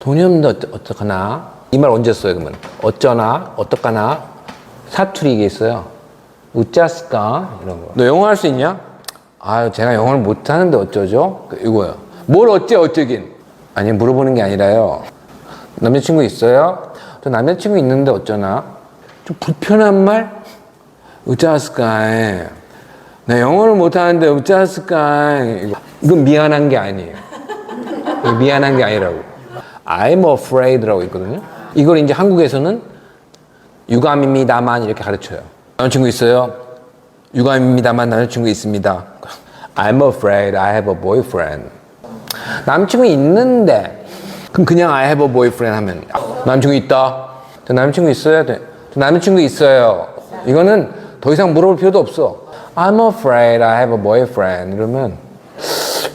돈이 없는데 어쩌, 어떡 하나? 이 말 언제 써요, 그러면? 어쩌나? 어떡하나? 사투리 이게 있어요. 우짜스까? 이런 거. 너 영어 할 수 있냐? 아유, 제가 영어를 못하는데 어쩌죠? 그 이거요. 뭘 어째, 어쩌긴? 아니, 물어보는 게 아니라요. 남자친구 있어요? 저 남자친구 있는데 어쩌나? 좀 불편한 말? 우짜스까? 나 영어를 못하는데 우짜스까? 이거- 이건 미안한 게 아니에요. 미안한 게 아니라고. I'm afraid라고 있거든요. 이걸 이제 한국에서는 유감입니다만 이렇게 가르쳐요. 남자친구 있어요? 유감입니다만 남자친구 있습니다. I'm afraid I have a boyfriend. 남자친구 있는데 그럼 그냥 I have a boyfriend 하면 남자친구 있다. 저 남자친구 있어요? 네. 저 남자친구 있어요. 이거는 더 이상 물어볼 필요도 없어. I'm afraid I have a boyfriend 이러면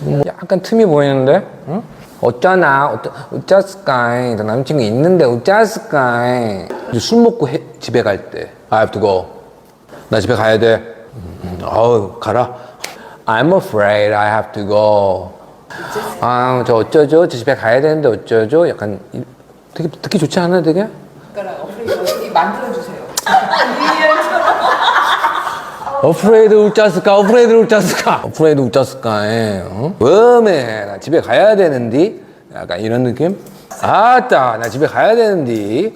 음, 약간 틈이 보이는데? 응? 어쩌나, 어쩌, 어쩌스까이. 나 남자친구 있는데 어쩌스까이. 술 먹고 해- 집에 갈 때. I have to go. 나 집에 가야 돼. 음, 어우, 가라. I'm afraid I have to go. 아, 저 어쩌죠? 저 집에 가야 되는데 어쩌죠? 약간 이- 되게 듣기 좋지 않아요, 되게? 그러니까 어플이 어떻게 만들어 주세요. 어프레이드 울자스까? 어프레이드 울자스까? 어프레이드 울자스까? 예, 어? 웜에 나 집에 가야 되는디? 약간 이런 느낌? 아따 나 집에 가야 되는디